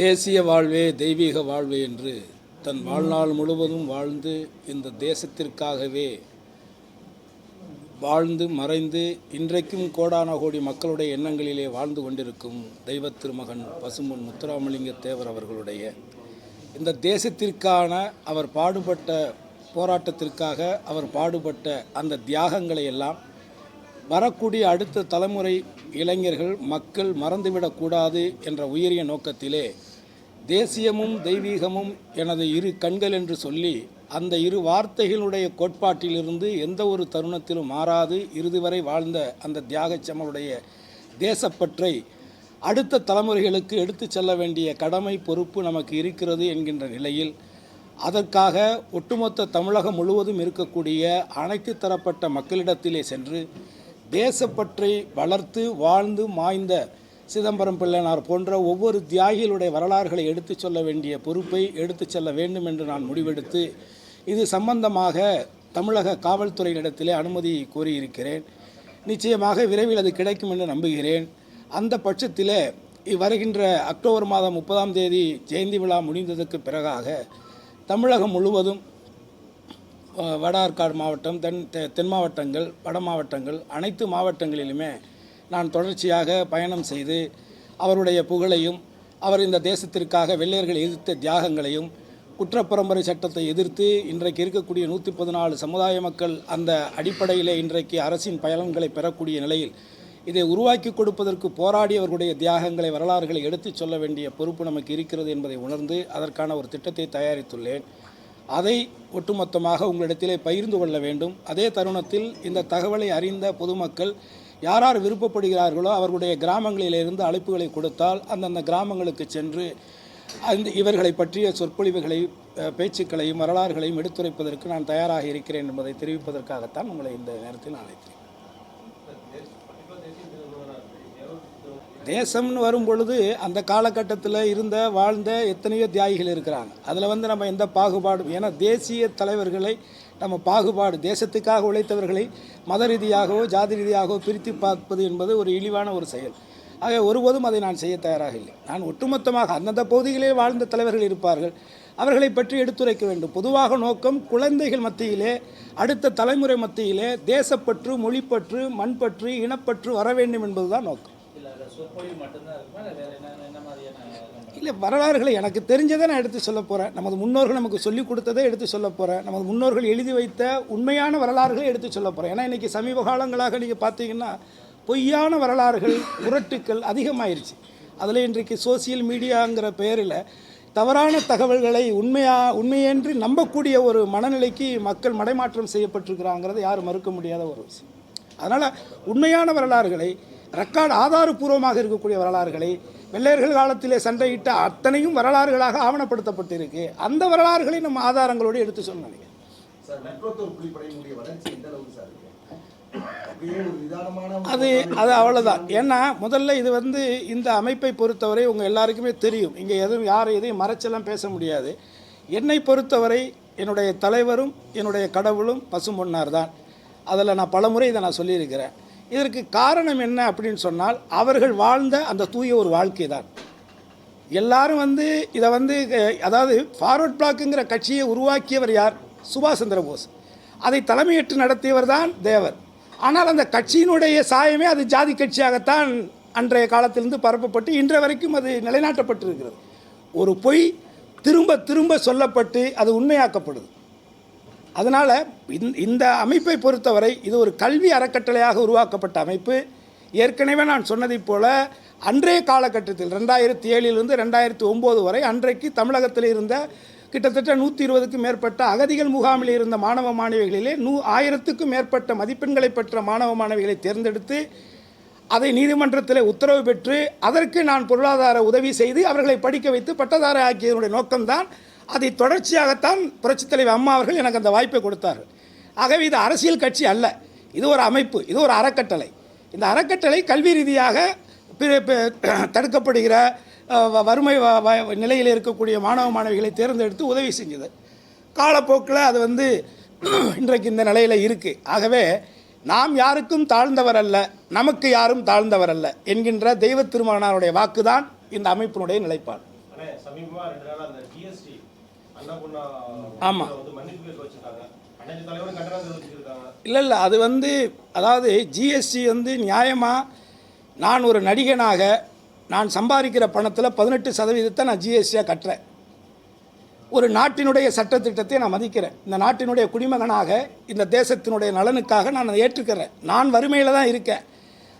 தேசிய வாழ்வே தெய்வீக வாழ்வே என்று தன் வாழ்நாள் முழுவதும் வாழ்ந்து இந்த தேசத்திற்காகவே வாழ்ந்து மறைந்து இன்றைக்கும் கோடான கோடி மக்களுடைய எண்ணங்களிலே வாழ்ந்து கொண்டிருக்கும் தெய்வ திருமகன் பசும்பொன் முத்துராமலிங்க தேவர் அவர்களுடைய இந்த தேசத்திற்கான அவர் பாடுபட்ட போராட்டத்திற்காக அவர் பாடுபட்ட அந்த தியாகங்களை எல்லாம் வரக்கூடிய அடுத்த தலைமுறை இளைஞர்கள் மக்கள் மறந்துவிடக்கூடாது என்ற உயரிய நோக்கத்திலே தேசியமும் தெய்வீகமும் எனது இரு கண்கள் என்று சொல்லி அந்த இரு வார்த்தைகளுடைய கோட்பாட்டிலிருந்து எந்த ஒரு தருணத்திலும் மாறாது இறுதி வரை வாழ்ந்த அந்த தியாகச்சமருடைய தேசப்பற்றை அடுத்த தலைமுறைகளுக்கு எடுத்துச் செல்ல வேண்டிய கடமை பொறுப்பு நமக்கு இருக்கிறது என்கின்ற நிலையில் அதற்காக ஒட்டுமொத்த தமிழகம் முழுவதும் இருக்கக்கூடிய அனைத்து தரப்பட்ட மக்களிடத்திலே சென்று தேசப்பற்றை வளர்த்து வாழ்ந்து மாய்ந்த சிதம்பரம் பிள்ளைனார் போன்ற ஒவ்வொரு தியாகிகளுடைய வரலாறுகளை எடுத்துச் சொல்ல வேண்டிய பொறுப்பை எடுத்துச் செல்ல வேண்டும் என்று நான் முடிவெடுத்து இது சம்பந்தமாக தமிழக காவல்துறையினிடத்திலே அனுமதி கோரியிருக்கிறேன். நிச்சயமாக விரைவில் அது கிடைக்கும் என்று நம்புகிறேன். அந்த பட்சத்தில் வருகின்ற அக்டோபர் மாதம் முப்பதாம் தேதி ஜெயந்தி விழா முடிந்ததற்கு பிறகாக தமிழகம் முழுவதும் வட ஆற்காடு மாவட்டம் தென் தெ- தென் மாவட்டங்கள் வட மாவட்டங்கள் அனைத்து மாவட்டங்களிலுமே நான் தொடர்ச்சியாக பயணம் செய்து அவருடைய புகழையும் அவர் இந்த தேசத்திற்காக வெள்ளையர்கள் எதிர்த்த தியாகங்களையும் குற்றப்பரம்பரை சட்டத்தை எதிர்த்து இன்றைக்கு இருக்கக்கூடிய நூற்றி பதினாலு சமுதாய மக்கள் அந்த அடிப்படையிலே இன்றைக்கு அரசின் பயன்களை பெறக்கூடிய நிலையில் இதை உருவாக்கி கொடுப்பதற்கு போராடியவர்களுடைய தியாகங்களை வரலாறுகளை எடுத்துச் சொல்ல வேண்டிய பொறுப்பு நமக்கு இருக்கிறது என்பதை உணர்ந்து அதற்கான ஒரு திட்டத்தை தயாரித்துள்ளேன். அதை ஒட்டுமொத்தமாக உங்களிடத்திலே பகிர்ந்து கொள்ள வேண்டும். அதே தருணத்தில் இந்த தகவலை அறிந்த பொதுமக்கள் யார் யார் விருப்பப்படுகிறார்களோ அவர்களுடைய கிராமங்களிலிருந்து அழைப்புகளை கொடுத்தால் அந்தந்த கிராமங்களுக்கு சென்று அந்த இவர்களை பற்றிய சொற்பொழிவுகளை பேச்சுக்களையும் வரலாறுகளையும் எடுத்துரைப்பதற்கு நான் தயாராக இருக்கிறேன் என்பதை தெரிவிப்பதற்காகத்தான் உங்களை இந்த நேரத்தில் அழைத்தேன் தேசம்னு வரும் பொழுது அந்த காலகட்டத்தில் இருந்த வாழ்ந்த எத்தனையோ தியாகிகள் இருக்கிறாங்க. அதில் வந்து நம்ம எந்த பாகுபாடும் ஏன்னா தேசிய தலைவர்களை நம்ம பாகுபாடு தேசத்துக்காக உழைத்தவர்களை மத ரீதியாகவோ ஜாதி ரீதியாகவோ பிரித்து பார்ப்பது என்பது ஒரு இழிவான ஒரு செயல். ஆக ஒருபோதும் அதை நான் செய்ய தயாராக இல்லை. நான் ஒட்டுமொத்தமாக அந்தந்த பகுதிகளில் வாழ்ந்த தலைவர்கள் இருப்பார்கள். அவர்களை பற்றி எடுத்துரைக்க வேண்டும். பொதுவாக நோக்கம் குழந்தைகள் மத்தியிலே அடுத்த தலைமுறை மத்தியிலே தேசப்பற்று மொழிப்பற்று மண்பற்று இனப்பற்று வர வேண்டும் என்பதுதான் நோக்கம். இல்லை வரலாறுகளை எனக்கு தெரிஞ்சதை நான் எடுத்து சொல்ல போகிறேன் நமது முன்னோர்கள் நமக்கு சொல்லிக் கொடுத்ததை எடுத்து சொல்ல போகிறேன் நமது முன்னோர்கள் எழுதி வைத்த உண்மையான வரலாறுகளை எடுத்து சொல்ல போகிறேன் ஏன்னா இன்றைக்கி சமீப காலங்களாக நீங்கள் பார்த்தீங்கன்னா பொய்யான வரலாறுகள் புரட்டுக்கள் அதிகமாயிருச்சு. அதில் இன்றைக்கு சோசியல் மீடியாங்கிற பெயரில் தவறான தகவல்களை உண்மையா உண்மையென்று நம்பக்கூடிய ஒரு மனநிலைக்கு மக்கள் மடைமாற்றம் செய்யப்பட்டிருக்கிறாங்கிறத யாரும் மறுக்க முடியாத ஒரு விஷயம். அதனால் உண்மையான வரலாறுகளை ரெக்கார்டு ஆதாரபூர்வமாக இருக்கக்கூடிய வரலாறுகளை வெள்ளையர்கள் காலத்திலே சண்டையிட்ட அத்தனையும் வரலாறுகளாக ஆவணப்படுத்தப்பட்டிருக்கு. அந்த வரலாறுகளை நம்ம ஆதாரங்களோடு எடுத்து சொல்ல நினைக்கிறேன் அது அது அவ்வளோதான் ஏன்னா முதல்ல இது வந்து இந்த அமைப்பை பொறுத்தவரை உங்கள் எல்லாருக்குமே தெரியும். இங்கே எதுவும் யாரும் எதையும் மறைச்செல்லாம் பேச முடியாது. என்னை பொறுத்தவரை என்னுடைய தலைவரும் என்னுடைய கடவுளும் பசும்பொன்னார் தான் அதில் நான் பலமுறை இதை நான் சொல்லியிருக்கிறேன். இதற்கு காரணம் என்ன அப்படின்னு சொன்னால் அவர்கள் வாழ்ந்த அந்த தூய ஒரு வாழ்க்கை தான். எல்லாரும் வந்து இதை வந்து அதாவது ஃபார்வர்ட் பிளாக்குங்கிற கட்சியை உருவாக்கியவர் யார்? சுபாஷ் சந்திர போஸ் அதை தலைமையேற்று நடத்தியவர் தான் தேவர். ஆனால் அந்த கட்சியினுடைய சாயமே அது ஜாதி கட்சியாகத்தான் அன்றைய காலத்திலிருந்து பரப்பப்பட்டு இன்றைய வரைக்கும் அது நிலைநாட்டப்பட்டிருக்கிறது. ஒரு பொய் திரும்ப திரும்ப சொல்லப்பட்டு அது உண்மையாக்கப்படுது. அதனால் இந்த அமைப்பை பொறுத்தவரை இது ஒரு கல்வி அறக்கட்டளையாக உருவாக்கப்பட்ட அமைப்பு. ஏற்கனவே நான் சொன்னதைப் போல அன்றைய காலகட்டத்தில் ரெண்டாயிரத்தி ஏழிலிருந்து ரெண்டாயிரத்தி ஒம்பது வரை அன்றைக்கு தமிழகத்தில் இருந்த கிட்டத்தட்ட நூற்றி இருபதுக்கும் மேற்பட்ட அகதிகள் முகாமில் இருந்த மாணவ மாணவிகளிலே நூ ஆயிரத்துக்கும் மேற்பட்ட மதிப்பெண்களை பெற்ற மாணவ மாணவிகளை தேர்ந்தெடுத்து அதை நீதிமன்றத்தில் உத்தரவு பெற்று அதற்கு நான் பொருளாதார உதவி செய்து அவர்களை படிக்க வைத்து பட்டதார ஆக்கியதனுடைய நோக்கம்தான் அதை தொடர்ச்சியாகத்தான் புரட்சித் தலைவர் அம்மா அவர்கள் எனக்கு அந்த வாய்ப்பை கொடுத்தார்கள். ஆகவே இது அரசியல் கட்சி அல்ல. இது ஒரு அமைப்பு இது ஒரு அறக்கட்டளை. இந்த அறக்கட்டளை கல்வி ரீதியாக பிற- தடுக்கப்படுகிற வ- வறுமை வ- நிலையில் இருக்கக்கூடிய மாணவ மாணவிகளை தேர்ந்தெடுத்து உதவி செஞ்சது. காலப்போக்கில் அது வந்து இன்றைக்கு இந்த நிலையில் இருக்குது ஆகவே நாம் யாருக்கும் தாழ்ந்தவர் அல்ல நமக்கு யாரும் தாழ்ந்தவர் அல்ல என்கின்ற தெய்வ திருமகனாருடைய வாக்குதான் இந்த அமைப்பினுடைய நிலைப்பாடு. சமீபமாக ரெண்டு நாளா அந்த ஜிஎஸ்டி அன்னபூர்ணா ஆமா. வந்து மன்னிப்பு கேட்க வச்சிருக்காங்க. அனைத்து தலைவரும் கண்டனம் தெரிவிச்சிருக்காங்க இல்லை இல்லை அது வந்து அதாவது ஜிஎஸ்டி வந்து நியாயமாக நான் ஒரு நடிகனாக நான் சம்பாதிக்கிற பணத்தில் பதினெட்டு சதவீதத்தை நான் ஜிஎஸ்டியாக கட்டுறேன். ஒரு நாட்டினுடைய சட்டத்திட்டத்தை நான் மதிக்கிறேன். இந்த நாட்டினுடைய குடிமகனாக இந்த தேசத்தினுடைய நலனுக்காக நான் அதை ஏற்றுக்கிறேன். நான் வறுமையில் தான் இருக்கேன்.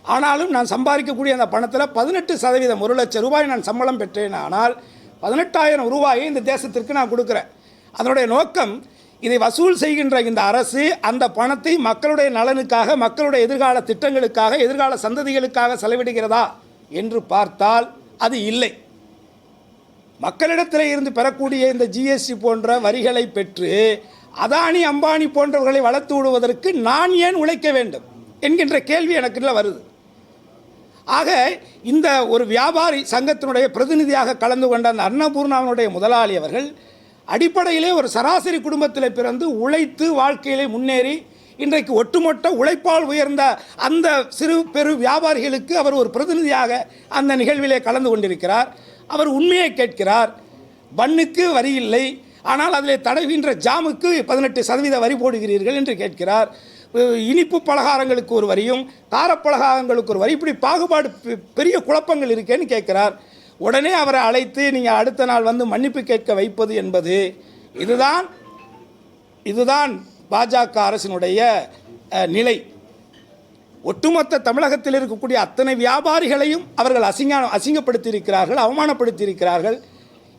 ஆனாலும் நான் சம்பாதிக்கக்கூடிய அந்த பணத்தில் பதினெட்டு சதவீதம் ஒரு லட்சம் ரூபாய் நான் சம்பளம் பெற்றேன். ஆனால் பதினெட்டாயிரம் ரூபாயை இந்த தேசத்திற்கு நான் கொடுக்குறேன். அதனுடைய நோக்கம் இதை வசூல் செய்கின்ற இந்த அரசு அந்த பணத்தை மக்களுடைய நலனுக்காக மக்களுடைய எதிர்கால திட்டங்களுக்காக எதிர்கால சந்ததிகளுக்காக செலவிடுகிறதா என்று பார்த்தால் அது இல்லை. மக்களிடத்தில் இருந்து பெறக்கூடிய இந்த ஜிஎஸ்டி போன்ற வரிகளை பெற்று அதானி அம்பானி போன்றவர்களை வளர்த்து விடுவதற்கு நான் ஏன் உழைக்க வேண்டும்? என்கின்ற கேள்வி எனக்குள்ள வருது. ஆக இந்த ஒரு வியாபாரி சங்கத்தினுடைய பிரதிநிதியாக கலந்து கொண்ட அந்த அன்னபூர்ணாவினுடைய முதலாளி அவர்கள் அடிப்படையிலே ஒரு சராசரி குடும்பத்தில் பிறந்து உழைத்து வாழ்க்கையிலே முன்னேறி இன்றைக்கு ஒட்டுமொத்த உழைப்பால் உயர்ந்த அந்த சிறு பெரு வியாபாரிகளுக்கு அவர் ஒரு பிரதிநிதியாக அந்த நிகழ்விலே கலந்து கொண்டிருக்கிறார். அவர் உண்மையை கேட்கிறார் பண்ணுக்கு வரி இல்லை ஆனால் அதில் தடவின்ற ஜாமுக்கு பதினெட்டு சதவீத வரி போடுகிறீர்கள் என்று கேட்கிறார். இனிப்பு பலகாரங்களுக்கு ஒரு வரியும் காரப்பலகாரங்களுக்கு ஒரு வரி. இப்படி பாகுபாடு பெ- பெரிய குழப்பங்கள் இருக்கேன்னு கேட்கிறார். உடனே அவரை அழைத்து நீங்கள் அடுத்த நாள் வந்து மன்னிப்பு கேட்க வைப்பது என்பது இதுதான் இதுதான் பாஜக அரசினுடைய நிலை. ஒட்டுமொத்த தமிழகத்தில் இருக்கக்கூடிய அத்தனை வியாபாரிகளையும் அவர்கள் அசிங்க அசிங்கப்படுத்தி இருக்கிறார்கள் அவமானப்படுத்தி இருக்கிறார்கள்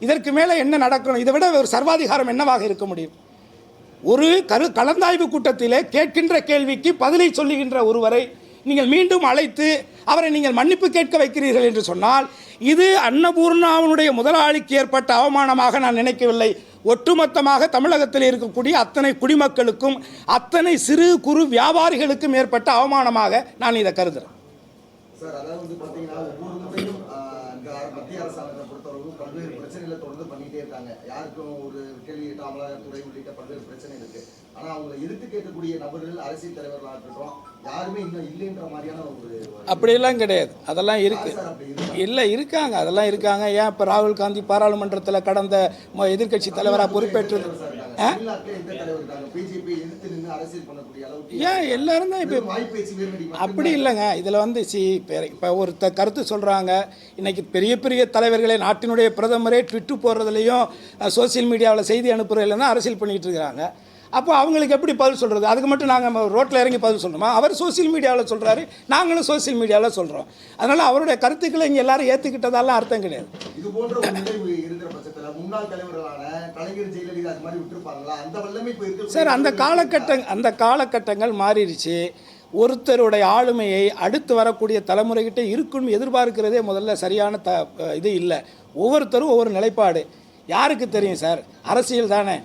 இதற்கு மேலே என்ன நடக்கணும்? இதை விட ஒரு சர்வாதிகாரம் என்னவாக இருக்க முடியும்? ஒரு கரு கலந்தாய்வு கூட்டத்திலே கேட்கின்ற கேள்விக்கு பதிலை சொல்லுகின்ற ஒருவரை நீங்கள் மீண்டும் அழைத்து அவரை நீங்கள் மன்னிப்பு கேட்க வைக்கிறீர்கள் என்று சொன்னால் இது அன்னபூர்ணாவினுடைய முதலாளிக்கு ஏற்பட்ட அவமானமாக நான் நினைக்கவில்லை. ஒட்டுமொத்தமாக தமிழகத்தில் இருக்கக்கூடிய அத்தனை குடிமக்களுக்கும் அத்தனை சிறு குறு வியாபாரிகளுக்கும் ஏற்பட்ட அவமானமாக நான் இதை கருதுகிறேன் பொறுத்தவரைக்கும் பல்வேறு பிரச்சனைகளை தொடர்ந்து பண்ணிட்டே இருக்காங்க. யாருக்கும் ஒரு கேள்வி அமலாக்கத்துறை உள்ளிட்ட பல்வேறு பிரச்சனை இருக்கு. ஆனா அவங்களை எதிர்த்து கேட்கக்கூடிய நபர்கள் அரசியல் தலைவர்களாக இருக்கட்டும் யாருமே இன்னும் இல்லைன்ற மாதிரியான ஒரு அப்படியெல்லாம் கிடையாது. அதெல்லாம் இருக்குது இருக்கு. இல்லை இருக்காங்க. அதெல்லாம் இருக்காங்க. ஏன் இப்போ ராகுல் காந்தி பாராளுமன்றத்தில் கடந்த எதிர்க்கட்சி தலைவராக பொறுப்பேற்றது? ஏன் எல்லாரும் தான் இப்போ அப்படி இல்லைங்க. இதில் வந்து சி இப்போ ஒருத்த கருத்து சொல்கிறாங்க இன்னைக்கு பெரிய பெரிய தலைவர்களே நாட்டினுடைய பிரதமரே ட்விட்டு போடுறதுலையும் சோஷியல் மீடியாவில் செய்தி அனுப்புறதுல தான் அரசியல் பண்ணிகிட்டு இருக்கிறாங்க. அப்போ அவங்களுக்கு எப்படி பதில் சொல்கிறது அதுக்கு மட்டும் நாங்கள் ரோட்டில் இறங்கி பதில் சொல்லணுமா அவர் சோஷியல் மீடியாவில் சொல்கிறாரு நாங்களும் சோஷியல் மீடியாவில் சொல்கிறோம் அதனால் அவருடைய கருத்துக்களை இங்கே எல்லாரும் ஏற்றுக்கிட்டதாலாம் அர்த்தம் கிடையாது. இது போன்ற சார் அந்த காலகட்டம் அந்த காலகட்டங்கள் மாறிடுச்சு. ஒருத்தருடைய ஆளுமையை அடுத்து வரக்கூடிய தலைமுறைகிட்ட இருக்குன்னு எதிர்பார்க்கிறதே முதல்ல சரியான த இது இல்லை. ஒவ்வொருத்தரும் ஒவ்வொரு நிலைப்பாடு. யாருக்கு தெரியும் சார்? அரசியல் தானே.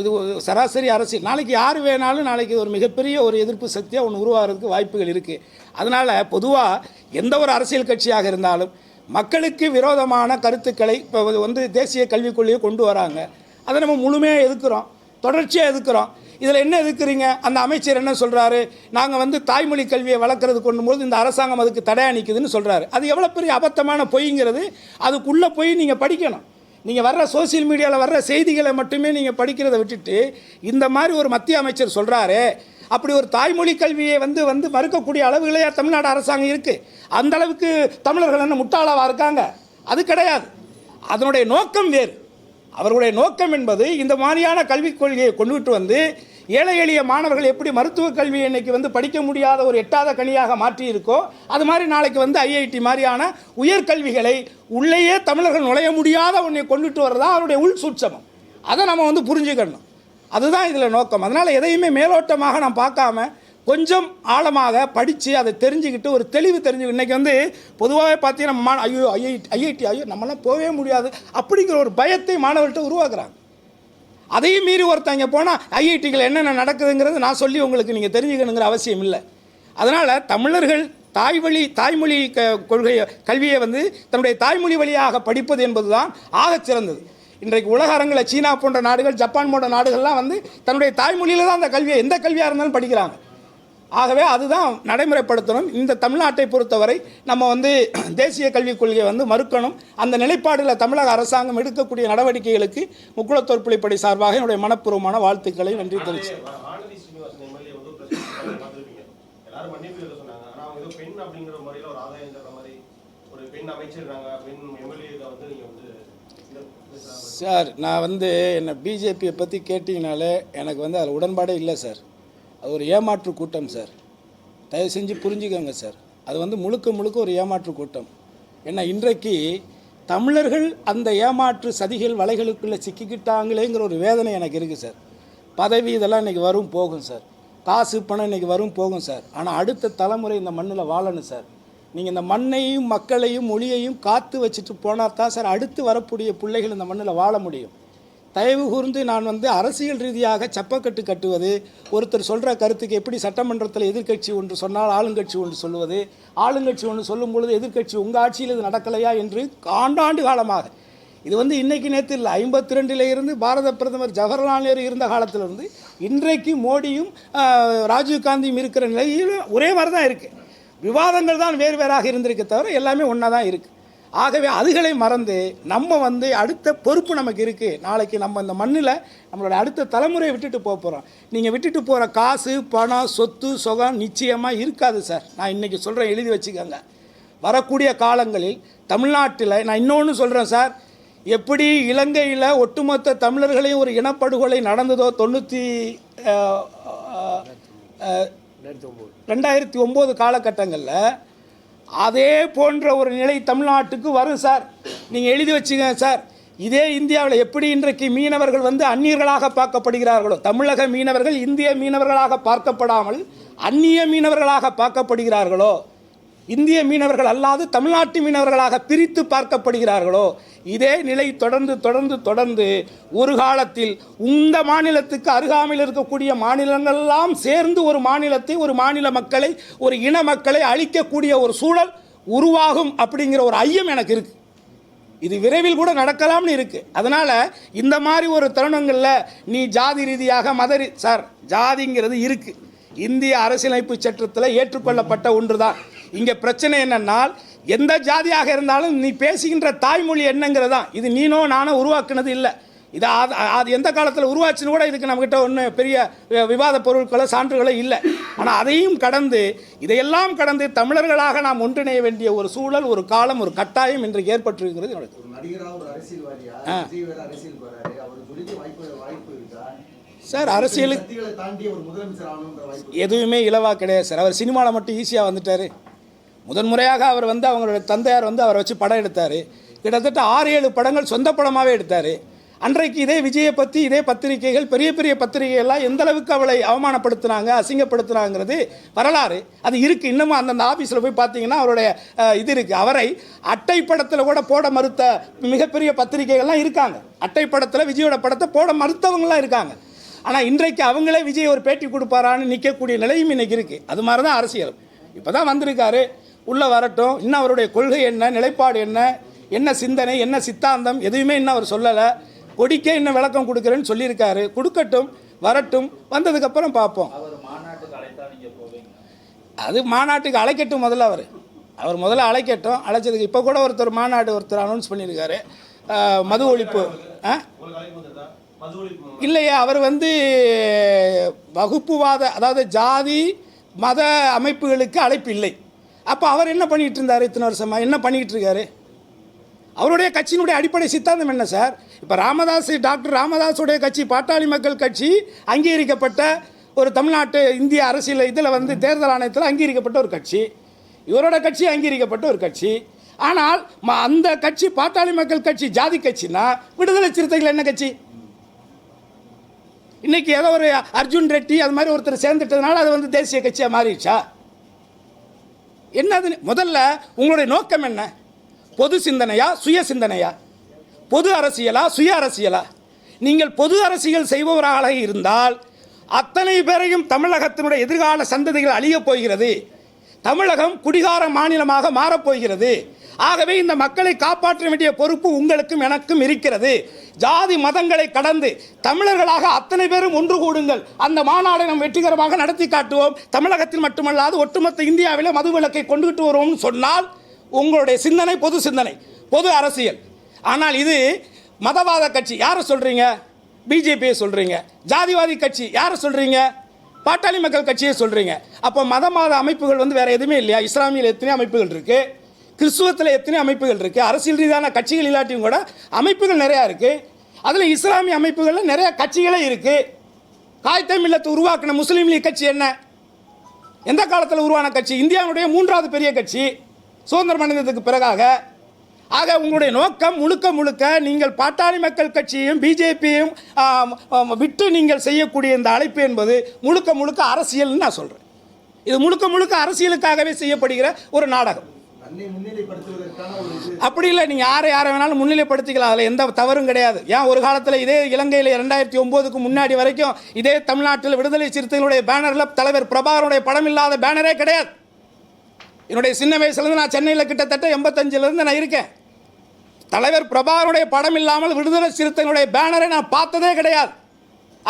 இது சராசரி அரசியல். நாளைக்கு யார் வேணாலும் நாளைக்கு ஒரு மிகப்பெரிய ஒரு எதிர்ப்பு சக்தியாக ஒன்று உருவாகிறதுக்கு வாய்ப்புகள் இருக்குது அதனால் பொதுவாக எந்த ஒரு அரசியல் கட்சியாக இருந்தாலும் மக்களுக்கு விரோதமான கருத்துக்களை இப்போ வந்து தேசிய கல்விக் கொள்கையை கொண்டு வராங்க. அதை நம்ம முழுமையாக எதுக்குறோம் தொடர்ச்சியாக எதுக்குறோம் இதில் என்ன எதுக்குறீங்க அந்த அமைச்சர் என்ன சொல்கிறாரு நாங்கள் வந்து தாய்மொழி கல்வியை வளர்க்குறது கொண்டும்போது இந்த அரசாங்கம் அதுக்கு தடை நிற்குதுன்னு சொல்கிறாரு அது எவ்வளோ பெரிய அபத்தமான பொய்ங்கிறது. அதுக்குள்ளே போய் நீங்கள் படிக்கணும். நீங்கள் வர்ற சோஷியல் மீடியாவில் வர்ற செய்திகளை மட்டுமே நீங்கள் படிக்கிறதை விட்டுட்டு இந்த மாதிரி ஒரு மத்திய அமைச்சர் சொல்கிறாரு அப்படி ஒரு தாய்மொழி கல்வியை வந்து வந்து மறுக்கக்கூடிய அளவுகளே தமிழ்நாடு அரசாங்கம் இருக்குது அந்த அளவுக்கு தமிழர்கள் என்ன முட்டாளாவாக இருக்காங்க? அது கிடையாது. அதனுடைய நோக்கம் வேறு. அவர்களுடைய நோக்கம் என்பது இந்த மாதிரியான கல்விக் கொள்கையை கொண்டுகிட்டு வந்து ஏழை எளிய மாணவர்கள் எப்படி மருத்துவ கல்வி இன்னைக்கு வந்து படிக்க முடியாத ஒரு எட்டாத கனியாக மாற்றி இருக்கோ அது மாதிரி நாளைக்கு வந்து ஐஐடி மாதிரியான உயர்கல்விகளை உள்ளேயே தமிழர்கள் நுழைய முடியாத ஒன்றை கொண்டுட்டு வர்றதா அவருடைய உள் சூட்சமம். அதை நம்ம வந்து புரிஞ்சுக்கணும். அதுதான் இதில் நோக்கம். அதனால் எதையுமே மேலோட்டமாக நான் பார்க்காம கொஞ்சம் ஆழமாக படித்து அதை தெரிஞ்சுக்கிட்டு ஒரு தெளிவு தெரிஞ்சு இன்னைக்கு வந்து பொதுவாகவே பார்த்தீங்கன்னா மா ஐயோ ஐஐடி ஐஐடி ஐயோ நம்மளாம் போகவே முடியாது அப்படிங்கிற ஒரு பயத்தை மாணவர்கள்ட்ட உருவாக்குறாங்க. அதையும் மீறி ஒருத்தங்க போனால் ஐஐடிகள் என்னென்ன நடக்குதுங்கிறது நான் சொல்லி உங்களுக்கு நீங்கள் தெரிஞ்சுக்கணுங்கிற அவசியம் இல்லை. அதனால் தமிழர்கள் தாய்வழி தாய்மொழி க கொள்கை கல்வியை வந்து தன்னுடைய தாய்மொழி வழியாக படிப்பது என்பது தான் ஆகச் சிறந்தது. இன்றைக்கு உலக அரங்கில் சீனா போன்ற நாடுகள் ஜப்பான் போன்ற நாடுகள்லாம் வந்து தன்னுடைய தாய்மொழியில் தான் அந்த கல்வியை எந்த கல்வியாக இருந்தாலும் படிக்கிறாங்க. ஆகவே அதுதான் நடைமுறைப்படுத்தணும். இந்த தமிழ்நாட்டை பொறுத்தவரை நம்ம வந்து தேசிய கல்விக் கொள்கையை வந்து மறுக்கணும். அந்த நிலைப்பாடுல தமிழக அரசாங்கம் எடுக்கக்கூடிய நடவடிக்கைகளுக்கு முக்குளத்தோர் பிள்ளைப்படை சார்பாக என்னுடைய மனப்பூர்வமான வாழ்த்துக்களை நன்றி தெரிவிச்சு சார் நான் வந்து என்னை பிஜேபியை பற்றி கேட்டிங்கனாலே எனக்கு வந்து அதில் உடன்பாடே இல்லை சார். அது ஒரு ஏமாற்று கூட்டம் சார். தயவு செஞ்சு புரிஞ்சுக்கோங்க சார். அது வந்து முழுக்க முழுக்க ஒரு ஏமாற்று கூட்டம். ஏன்னா இன்றைக்கு தமிழர்கள் அந்த ஏமாற்று சதிகள் வலைகளுக்குள்ளே சிக்கிக்கிட்டாங்களேங்கிற ஒரு வேதனை எனக்கு இருக்குது சார். பதவி இதெல்லாம் இன்றைக்கி வரும் போகும் சார். காசு பணம் இன்றைக்கி வரும் போகும் சார். ஆனால் அடுத்த தலைமுறை இந்த மண்ணில் வாழணும் சார். நீங்கள் இந்த மண்ணையும் மக்களையும் மொழியையும் காத்து வச்சுட்டு போனால் தான் சார் அடுத்து வரக்கூடிய பிள்ளைகள் இந்த மண்ணில் வாழ முடியும். தயவு கூர்ந்து நான் வந்து அரசியல் ரீதியாக சப்பக்கட்டு கட்டுவது ஒருத்தர் சொல்கிற கருத்துக்கு எப்படி சட்டமன்றத்தில் எதிர்க்கட்சி ஒன்று சொன்னால் ஆளுங்கட்சி ஒன்று சொல்லுவது ஆளுங்கட்சி ஒன்று சொல்லும் பொழுது எதிர்க்கட்சி உங்கள் ஆட்சியில் இது நடக்கலையா என்று ஆண்டாண்டு காலமாக. இது வந்து இன்றைக்கு நேற்று இல்லை ஐம்பத்தி ரெண்டில் இருந்து பாரத பிரதமர் ஜவஹர்லால் நேரு இருந்த காலத்திலிருந்து இன்றைக்கு மோடியும் ராஜீவ்காந்தியும் ராஜீவ் காந்தியும் இருக்கிற நிலையில் ஒரே மாதிரி தான் இருக்குது விவாதங்கள் தான் வேறு வேறாக இருந்திருக்கே தவிர எல்லாமே ஒன்றா தான் இருக்குது ஆகவே அதுகளை மறந்து நம்ம வந்து அடுத்த பொறுப்பு நமக்கு இருக்குது நாளைக்கு நம்ம இந்த மண்ணில் நம்மளோட அடுத்த தலைமுறையை விட்டுட்டு போக போகிறோம் நீங்கள் விட்டுட்டு போகிற காசு பணம் சொத்து சுகம் நிச்சயமாக இருக்காது சார். நான் இன்றைக்கி சொல்கிறேன் எழுதி வச்சுக்கோங்க. வரக்கூடிய காலங்களில் தமிழ்நாட்டில் நான் இன்னொன்று சொல்கிறேன் சார். எப்படி இலங்கையில் ஒட்டுமொத்த தமிழர்களையும் ஒரு இனப்படுகொலை நடந்ததோ தொண்ணூற்றி ரெண்டாயிரத்தி ஒம்பது காலகட்டங்களில் அதே போன்ற ஒரு நிலை தமிழ்நாட்டுக்கு வரும் சார். நீங்கள் எழுதி வச்சுங்க சார். இதே இந்தியாவில் எப்படி இன்றைக்கு மீனவர்கள் வந்து அந்நியர்களாக பார்க்கப்படுகிறார்களோ தமிழக மீனவர்கள் இந்திய மீனவர்களாக பார்க்கப்படாமல் அந்நிய மீனவர்களாக பார்க்கப்படுகிறார்களோ இந்திய மீனவர்கள் அல்லாது தமிழ்நாட்டு மீனவர்களாக பிரித்து பார்க்கப்படுகிறார்களோ இதே நிலை தொடர்ந்து தொடர்ந்து தொடர்ந்து ஒரு காலத்தில் இந்த மாநிலத்துக்கு அருகாமையில் இருக்கக்கூடிய மாநிலங்களெல்லாம் சேர்ந்து ஒரு மாநிலத்தை ஒரு மாநில மக்களை ஒரு இன மக்களை அழிக்கக்கூடிய ஒரு சூழல் உருவாகும் அப்படிங்கிற ஒரு ஐயம் எனக்கு இருக்குது இது விரைவில் கூட நடக்கலாம்னு இருக்குது அதனால் இந்த மாதிரி ஒரு தருணங்களில் நீ ஜாதி ரீதியாக மத சார் ஜாதிங்கிறது இருக்குது இந்திய அரசியலமைப்பு சட்டத்தில் ஏற்றுக்கொள்ளப்பட்ட ஒன்று தான் இங்கே பிரச்சனை என்னன்னால் எந்த ஜாதியாக இருந்தாலும் நீ பேசுகின்ற தாய்மொழி என்னங்கிறது தான் இது நீனோ நானோ உருவாக்குனது இல்லை. இது அது அது எந்த காலத்தில் உருவாச்சுன்னு கூட இதுக்கு நம்மக்கிட்ட ஒன்றும் பெரிய விவாத பொருட்களோ சான்றுகளோ இல்லை. ஆனால் அதையும் கடந்து இதையெல்லாம் கடந்து தமிழர்களாக நாம் ஒன்றிணைய வேண்டிய ஒரு சூழல் ஒரு காலம் ஒரு கட்டாயம் இன்றைக்கு ஏற்பட்டிருக்கிறது சார் அரசியலுக்கு எதுவுமே இலவா கிடையாது சார். அவர் சினிமாவில் மட்டும் ஈஸியாக வந்துட்டார். முதன்முறையாக அவர் வந்து அவங்களுடைய தந்தையார் வந்து அவரை வச்சு படம் எடுத்தார். கிட்டத்தட்ட ஆறு ஏழு படங்கள் சொந்த படமாகவே எடுத்தார். அன்றைக்கு இதே விஜயை பற்றி இதே பத்திரிகைகள் பெரிய பெரிய பத்திரிகைகள்லாம் எந்த அளவுக்கு அவளை அவமானப்படுத்துனாங்க அசிங்கப்படுத்துனாங்கிறது வரலாறு. அது இருக்குது இன்னமும் அந்தந்த ஆஃபீஸில் போய் பார்த்தீங்கன்னா அவருடைய இது இருக்குது அவரை அட்டை படத்தில் கூட போட மறுத்த மிகப்பெரிய பத்திரிகைகள்லாம் இருக்காங்க. அட்டை படத்தில் விஜயோட படத்தை போட மறுத்தவங்களாம் இருக்காங்க. ஆனால் இன்றைக்கு அவங்களே விஜய் ஒரு பேட்டி கொடுப்பாரான்னு நிற்கக்கூடிய நிலையும் இன்றைக்கி இருக்குது அது மாதிரி தான் அரசியல். இப்போ தான் வந்திருக்காரு. உள்ளே வரட்டும். இன்னும் அவருடைய கொள்கை என்ன நிலைப்பாடு என்ன என்ன சிந்தனை என்ன சித்தாந்தம் எதுவுமே இன்னும் அவர் சொல்லலை. கொடிக்கே இன்னும் விளக்கம் கொடுக்குறேன்னு சொல்லியிருக்காரு. கொடுக்கட்டும் வரட்டும் வந்ததுக்கப்புறம் பார்ப்போம். அது மாநாட்டுக்கு அழைக்கட்டும் முதல்ல அவர். அவர் முதல்ல அழைக்கட்டும். அழைச்சதுக்கு இப்போ கூட ஒருத்தர் மாநாடு ஒருத்தர் அனௌன்ஸ் பண்ணியிருக்காரு. மது ஒழிப்பு. இல்லையே அவர் வந்து வகுப்புவாத அதாவது ஜாதி மத அமைப்புகளுக்கு அழைப்பு இல்லை. அப்போ அவர் என்ன பண்ணிகிட்டு இருந்தார்? இத்தனை வருஷமாக என்ன பண்ணிக்கிட்டு இருக்காரு? அவருடைய கட்சியினுடைய அடிப்படை சித்தாந்தம் என்ன சார்? இப்போ ராமதாஸ் டாக்டர் ராமதாஸுடைய கட்சி பாட்டாளி மக்கள் கட்சி அங்கீகரிக்கப்பட்ட ஒரு தமிழ்நாட்டு இந்திய அரசியல் இதில் வந்து தேர்தல் ஆணையத்தில் அங்கீகரிக்கப்பட்ட ஒரு கட்சி. இவரோட கட்சி அங்கீகரிக்கப்பட்ட ஒரு கட்சி. ஆனால் ம- அந்த கட்சி பாட்டாளி மக்கள் கட்சி ஜாதி கட்சினா விடுதலை சிறுத்தைகள் என்ன கட்சி? இன்னைக்கு ஏதோ ஒரு அர்ஜுன் ரெட்டி அது மாதிரி ஒருத்தர் சேர்ந்துட்டதுனால அது வந்து தேசிய கட்சியாக மாறிடுச்சா? என்னது முதல்ல உங்களுடைய நோக்கம் என்ன? பொது சிந்தனையா சுய சிந்தனையா? பொது அரசியலா சுய அரசியலா? நீங்கள் பொது அரசியல் செய்பவராக இருந்தால் அத்தனை பேரையும் தமிழகத்தினுடைய எதிர்கால சந்ததிகள் அழியப் போகிறது. தமிழகம் குடிகார மாநிலமாக மாறப்போகிறது ஆகவே இந்த மக்களை காப்பாற்ற வேண்டிய பொறுப்பு உங்களுக்கும் எனக்கும் இருக்கிறது. ஜாதி மதங்களை கடந்து தமிழர்களாக அத்தனை பேரும் ஒன்று கூடுங்கள். அந்த மாநாடை நாம் வெற்றிகரமாக நடத்தி காட்டுவோம். தமிழகத்தில் மட்டுமல்லாது ஒட்டுமொத்த இந்தியாவிலே மது விலக்கை கொண்டுகிட்டு வருவோம்னு சொன்னால் உங்களுடைய சிந்தனை பொது சிந்தனை பொது அரசியல். ஆனால் இது மதவாத கட்சி. யாரை சொல்கிறீங்க பிஜேபியை சொல்கிறீங்க ஜாதிவாதி கட்சி. யாரை சொல்கிறீங்க பாட்டாளி மக்கள் கட்சியை சொல்கிறீங்க அப்போ மதவாத அமைப்புகள் வந்து வேறு எதுவுமே இல்லையா? இஸ்லாமியில் எத்தனை அமைப்புகள் இருக்குது கிறிஸ்துவத்தில் எத்தனை அமைப்புகள் இருக்குது அரசியல் ரீதியான கட்சிகள் இல்லாட்டியும் கூட அமைப்புகள் நிறையா இருக்குது அதில் இஸ்லாமிய அமைப்புகளில் நிறையா கட்சிகளே இருக்குது காய்தே மில்லத்தை உருவாக்கின முஸ்லீம் லீக் கட்சி என்ன? எந்த காலத்தில் உருவான கட்சி? இந்தியாவுடைய மூன்றாவது பெரிய கட்சி சுதந்திரம் அடைந்ததுக்கு பிறகாக. ஆக உங்களுடைய நோக்கம் முழுக்க முழுக்க நீங்கள் பாட்டாளி மக்கள் கட்சியையும் பிஜேபியையும் விட்டு நீங்கள் செய்யக்கூடிய இந்த அழைப்பு என்பது முழுக்க முழுக்க அரசியல்னு நான் சொல்கிறேன் இது முழுக்க முழுக்க அரசியலுக்காகவே செய்யப்படுகிற ஒரு நாடகம். அப்படி இல்லை நீங்கள் யாரை யாரை வேணாலும் முன்னிலைப்படுத்திக்கலாம். அதில் எந்த தவறும் கிடையாது. ஏன்? ஒரு காலத்தில் இதே இலங்கையில் ரெண்டாயிரத்தி ஒம்போதுக்கு முன்னாடி வரைக்கும் இதே தமிழ்நாட்டில் விடுதலை சிறுத்தைகளுடைய பேனரில் தலைவர் பிரபாகருடைய படம் இல்லாத பேனரே கிடையாது. என்னுடைய சின்ன வயசுலேருந்து நான் சென்னையில் கிட்டத்தட்ட எண்பத்தஞ்சிலேருந்து நான் இருக்கேன். தலைவர் பிரபாகருடைய படம் இல்லாமல் விடுதலை சிறுத்தைகளுடைய பேனரை நான் பார்த்ததே கிடையாது.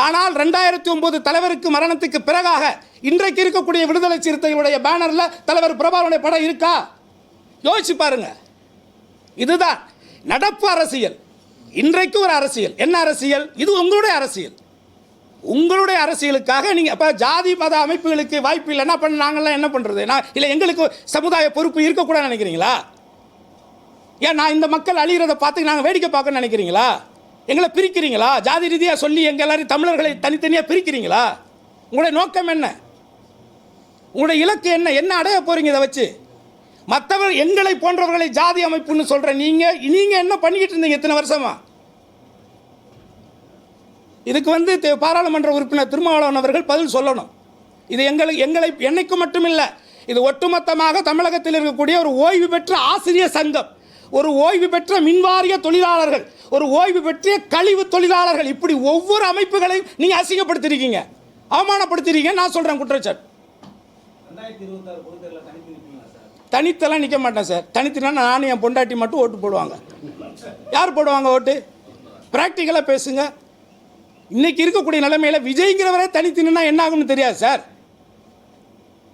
ஆனால் ரெண்டாயிரத்தி ஒன்பது தலைவருக்கு மரணத்துக்கு பிறகாக இன்றைக்கு இருக்கக்கூடிய விடுதலை சிறுத்தைகளுடைய பேனரில் தலைவர் பிரபாகருடைய படம் இருக்கா? யோசிச்சு பாருங்க. இதுதான் நடப்பு அரசியல். இன்றைக்கு ஒரு அரசியல். என்ன அரசியல்? இது உங்களுடைய அரசியல். உங்களுடைய அரசியலுக்காக நீங்கள் அப்போ ஜாதி மத அமைப்புகளுக்கு வாய்ப்பு இல்லை. என்ன பண்ண நாங்கள்லாம் என்ன பண்ணுறது நான் இல்லை எங்களுக்கு சமுதாய பொறுப்பு இருக்கக்கூடாது நினைக்கிறீங்களா? ஏன் நான் இந்த மக்கள் அழிகிறத பார்த்து நாங்கள் வேடிக்கை பார்க்கணும்னு நினைக்கிறீங்களா? எங்களை பிரிக்கிறீங்களா? ஜாதி ரீதியாக சொல்லி எங்கள் எல்லாரையும் தமிழர்களை தனித்தனியாக பிரிக்கிறீங்களா? உங்களுடைய நோக்கம் என்ன? உங்களுடைய இலக்கு என்ன? என்ன அடைய போகிறீங்க இதை வச்சு? மற்றவர் எங்களை போன்றவர்களை ஜாதி அமைப்புன்னு சொல்கிற நீங்கள் நீங்கள் என்ன பண்ணிக்கிட்டு இருந்தீங்க இத்தனை வருஷமா? இதுக்கு வந்து பாராளுமன்ற உறுப்பினர் திருமாவளவன் அவர்கள் பதில் சொல்லணும். இது எங்களை எங்களை என்னைக்கு மட்டும் இல்லை இது ஒட்டுமொத்தமாக தமிழகத்தில் இருக்கக்கூடிய ஒரு ஓய்வு பெற்ற ஆசிரியர் சங்கம் ஒரு ஓய்வு பெற்ற மின்வாரிய தொழிலாளர்கள் ஒரு ஓய்வு பெற்ற கழிவு தொழிலாளர்கள். இப்படி ஒவ்வொரு அமைப்புகளையும் நீங்கள் அசிங்கப்படுத்திருக்கீங்க. அவமானப்படுத்திருக்கீங்க நான் சொல்கிறேன் குற்றச்சாட்டு. தனித்தெல்லாம் நிற்க மாட்டேன் சார். தனித்துனா நானும் என் பொண்டாட்டி மட்டும் ஓட்டு போடுவாங்க. யார் போடுவாங்க ஓட்டு? ப்ராக்டிக்கலாக பேசுங்க. இன்றைக்கி இருக்கக்கூடிய நிலைமையில் விஜய்ங்கிறவரே தனித்து என்ன ஆகும்னு தெரியாது சார்.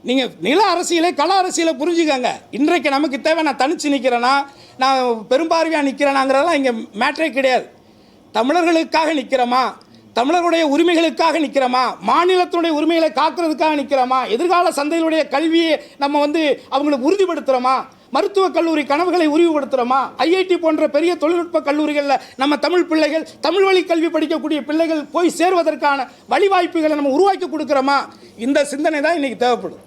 நீங்கள் நில அரசியலை கள அரசியலை புரிஞ்சுக்கங்க. இன்றைக்கு நமக்கு தேவை நான் தனித்து நிற்கிறேன்னா நான் பெரும்பார்வையாக நிற்கிறேனாங்கிறதெல்லாம் இங்கே மேட்ரே கிடையாது. தமிழர்களுக்காக நிற்கிறோமா தமிழர்களுடைய உரிமைகளுக்காக நிற்கிறோமா? மாநிலத்தினுடைய உரிமைகளை காக்கிறதுக்காக நிற்கிறோமா? எதிர்கால சந்தையினுடைய கல்வியை நம்ம வந்து அவங்களுக்கு உறுதிப்படுத்துகிறோமா மருத்துவக் கல்லூரி கனவுகளை உருவப்படுத்துகிறோமா ஐஐடி போன்ற பெரிய தொழில்நுட்ப கல்லூரிகளில் நம்ம தமிழ் பிள்ளைகள் தமிழ் வழி கல்வி படிக்கக்கூடிய பிள்ளைகள் போய் சேர்வதற்கான வழிவாய்ப்புகளை நம்ம உருவாக்கி கொடுக்குறோமா? இந்த சிந்தனை தான் இன்றைக்கி தேவைப்படும்.